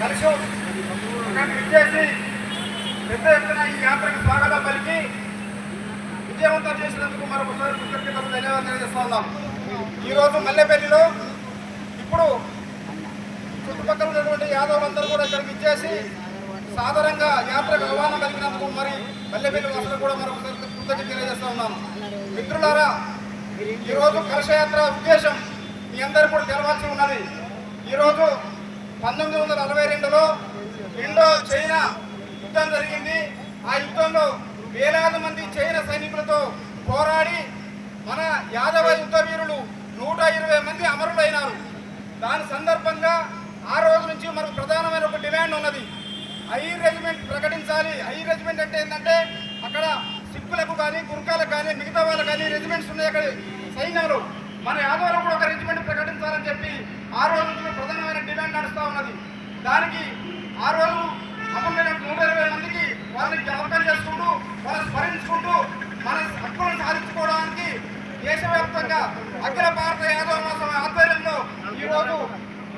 కలిసి అక్కడికి విచ్చేసి పెద్ద ఎత్తున ఈ యాత్రకు స్వాగతం పలికి విజయవంతం చేసినందుకు మరొకసారి కృతజ్ఞతలు ధన్యవాదాలు తెలియజేస్తా ఉన్నాం. ఈరోజు మల్లెపల్లిలో ఇప్పుడు చుట్టుపక్కల ఉన్నటువంటి యాదవులందరూ కూడా ఇక్కడికి ఇచ్చేసి సాధారణంగా యాత్రకు ఆహ్వానం కలిగినందుకు మరి మల్లెపల్లి వాసులు కూడా మరొకసారి కృతజ్ఞత తెలియజేస్తా ఉన్నాను మిత్రులారా ఈరోజు కలశయాత్ర ఉద్దేశం మీ అందరూ కూడా తెలవాల్సి ఉన్నది. ఈరోజు పంతొమ్మిది వందల నలభై రెండులో ఇండో చైనా యుద్ధం జరిగింది. ఆ యుద్ధంలో వేలాది మంది చైనా సైనికులతో పోరాడి మన యాదవ యుద్ధ వీరులు నూట ఇరవై మంది అమరులైనారు. దాని సందర్భంగా ఆ రోజు నుంచి మనకు ప్రధానమైన ఒక డిమాండ్ ఉన్నది. హై రెజిమెంట్ ప్రకటించాలి. హై రెజిమెంట్ అంటే ఏంటంటే అక్కడ సిక్కులకు కానీ గుర్కాలకు కానీ మిగతా వాళ్ళకు కానీ రెజిమెంట్స్ ఉన్నాయి అక్కడ సైన్యాలు. మన యాదవులు కూడా ఒక రెజిమెంట్ ప్రకటించాలని చెప్పి ఆ రోజు నుంచి ప్రధానమైన నడుస్తూ ఉన్నది. దానికి ఆ రోజు అమరులైన నూట ఇరవై మందికి వాళ్ళని జ్ఞాపకం చేసుకుంటూ వాళ్ళని స్మరించుకుంటూ మన హక్కులను సాధించుకోవడానికి దేశవ్యాప్తంగా అఖిల భారత యాదవ మహాసభ ఆధ్వర్యంలో ఈరోజు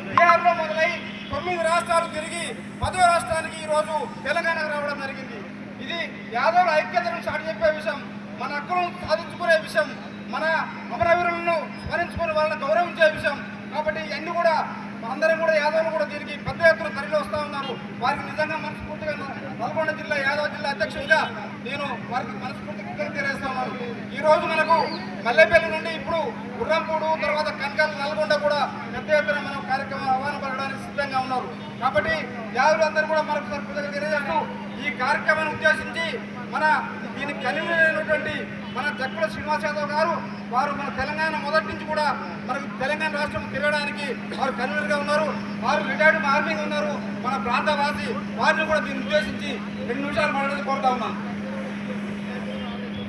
బీహార్లో మొదలై తొమ్మిది రాష్ట్రాలు తిరిగి పదో రాష్ట్రానికి ఈరోజు తెలంగాణకు రావడం జరిగింది. ఇది యాదవుల ఐక్యతను చాటి చెప్పే విషయం మన హక్కులను సాధించుకునే విషయం మన అమరవీరులను స్మరించుకుని వాళ్ళని గౌరవించే విషయం. కాబట్టి ఇవన్నీ కూడా అందరం కూడా యాదవులు కూడా దీనికి పెద్ద ఎత్తున తరలి వస్తూ ఉన్నారు. వారికి నిజంగా మనస్ఫూర్తిగా నల్గొండ జిల్లా యాదవ జిల్లా అధ్యక్షుడిగా నేను వారికి మనస్ఫూర్తిగా తెలియజేస్తున్నాను ఈ రోజు మనకు మల్లెపల్లి నుండి ఇప్పుడు గుర్రంపూడు తర్వాత కనకాల నల్గొండ కూడా పెద్ద ఎత్తున మనం కార్యక్రమం ఆహ్వానపడడానికి సిద్ధంగా ఉన్నారు. కాబట్టి యాదవులందరూ కూడా మనకు కృతజ్ఞతలు తెలియజేస్తూ ఈ కార్యక్రమాన్ని ఉద్దేశించి మన దీనికి కలిగినటువంటి మన జక్కుల శ్రీనివాస్ యాదవ్ గారు వారు మన తెలంగాణ మొదటి నుంచి కూడా మనకు తెలంగాణ రాష్ట్రం తిరగడానికి వారు కన్వీనర్గా ఉన్నారు. వారు రిటైర్డ్ ఆర్మీగా ఉన్నారు. మన ప్రాంతవాసి వారిని కూడా దీన్ని ఉద్దేశించి రెండు నిమిషాలు మాట్లాడి కోరుతా ఉన్నాను